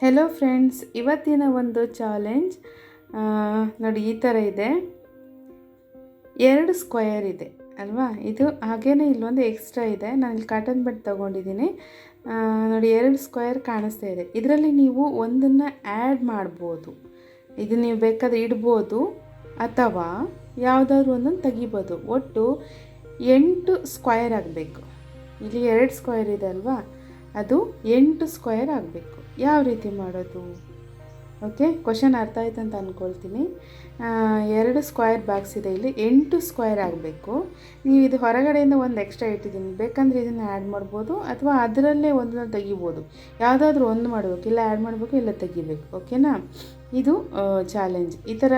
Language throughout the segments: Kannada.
ಹೆಲೋ ಫ್ರೆಂಡ್ಸ್ ಇವತ್ತಿನ ಒಂದು ಚಾಲೆಂಜ್ ನೋಡಿ ಈ ಥರ ಇದೆ. ಎರಡು ಸ್ಕ್ವಯರ್ ಇದೆ, ಅಲ್ವಾ? ಇದು ಹಾಗೇನೇ ಇಲ್ಲೊಂದು ಎಕ್ಸ್ಟ್ರಾ ಇದೆ. ನಾನು ಇಲ್ಲಿ ಕಾಟನ್ ಬಟ್ ತೊಗೊಂಡಿದ್ದೀನಿ. ನೋಡಿ ಎರಡು ಸ್ಕ್ವಯರ್ ಕಾಣಿಸ್ತಾ ಇದೆ. ಇದರಲ್ಲಿ ನೀವು ಒಂದನ್ನು ಆ್ಯಡ್ ಮಾಡ್ಬೋದು. ಇದು ನೀವು ಬೇಕಾದ್ರೆ ಇಡ್ಬೋದು, ಅಥವಾ ಯಾವುದಾದ್ರು ಒಂದನ್ನು ತೆಗಿಬೋದು. ಒಟ್ಟು ಎಂಟು ಸ್ಕ್ವಯರ್ ಆಗಬೇಕು. ಇಲ್ಲಿ ಎರಡು ಸ್ಕ್ವಯರ್ ಇದೆ, ಅಲ್ವಾ? ಅದು ಎಂಟು ಸ್ಕ್ವಯರ್ ಆಗಬೇಕು. ಯಾವ ರೀತಿ ಮಾಡೋದು? ಓಕೆ ಕ್ವಶನ್ ಅರ್ಥ ಆಯ್ತು ಅಂತ ಅಂದ್ಕೊಳ್ತೀನಿ ಎರಡು ಸ್ಕ್ವಯರ್ ಬಾಕ್ಸ್ ಇದೆ ಇಲ್ಲಿ, ಎಂಟು ಸ್ಕ್ವಯರ್ ಆಗಬೇಕು. ನೀವು ಇದು ಹೊರಗಡೆಯಿಂದ ಒಂದು ಎಕ್ಸ್ಟ್ರಾ ಇಟ್ಟಿದ್ದೀನಿ. ಬೇಕಂದರೆ ಇದನ್ನು ಆ್ಯಡ್ ಮಾಡ್ಬೋದು, ಅಥವಾ ಅದರಲ್ಲೇ ಒಂದನ್ನು ತೆಗಿಬೋದು. ಯಾವುದಾದ್ರೂ ಒಂದು ಮಾಡಬೇಕು, ಇಲ್ಲ ಆ್ಯಡ್ ಮಾಡಬೇಕು, ಇಲ್ಲ ತೆಗಿಬೇಕು ಓಕೆನಾ ಇದು ಚಾಲೆಂಜ್ ಈ ಥರ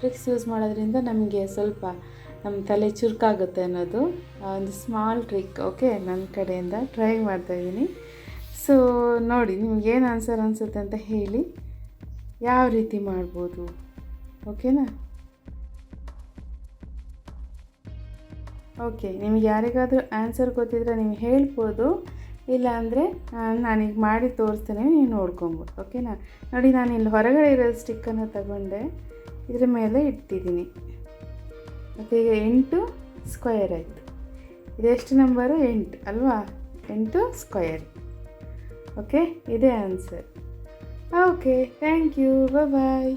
ಟ್ರಿಕ್ಸ್ ಯೂಸ್ ಮಾಡೋದ್ರಿಂದ ನಮಗೆ ಸ್ವಲ್ಪ ನಮ್ಮ ತಲೆ ಚುರುಕಾಗುತ್ತೆ ಅನ್ನೋದು ಒಂದು ಸ್ಮಾಲ್ ಟ್ರಿಕ್ ಓಕೆ ನನ್ನ ಕಡೆಯಿಂದ ಟ್ರೈ ಮಾಡ್ತಾಯಿದ್ದೀನಿ ಸೊ ನೋಡಿ, ನಿಮ್ಗೆ ಏನು ಆನ್ಸರ್ ಅನಿಸುತ್ತೆ ಅಂತ ಹೇಳಿ. ಯಾವ ರೀತಿ ಮಾಡ್ಬೋದು? ಓಕೆನಾ ಓಕೆ ನಿಮ್ಗೆ ಯಾರಿಗಾದರೂ ಆನ್ಸರ್ ಗೊತ್ತಿದ್ರೆ ನೀವು ಹೇಳ್ಬೋದು. ಇಲ್ಲ ಅಂದರೆ ನಾನೀಗ ಮಾಡಿ ತೋರಿಸ್ತೇನೆ, ನೀವು ನೋಡ್ಕೊಬೋದು. ಓಕೆನಾ ನೋಡಿ, ನಾನು ಇಲ್ಲಿ ಹೊರಗಡೆ ಇರೋ ಸ್ಟಿಕ್ಕನ್ನು ತಗೊಂಡೆ. ಇದ್ರ ಮೇಲೆ ಇಟ್ಟಿದ್ದೀನಿ. ಮತ್ತು ಈಗ ಎಂಟು ಸ್ಕ್ವಯರ್ ಆಯಿತು. ಇದೆಷ್ಟು ನಂಬರು ಎಂಟು, ಅಲ್ವಾ? ಎಂಟು ಸ್ಕ್ವಯರ್ ಓಕೆ ಇದೇ answer okay thank you bye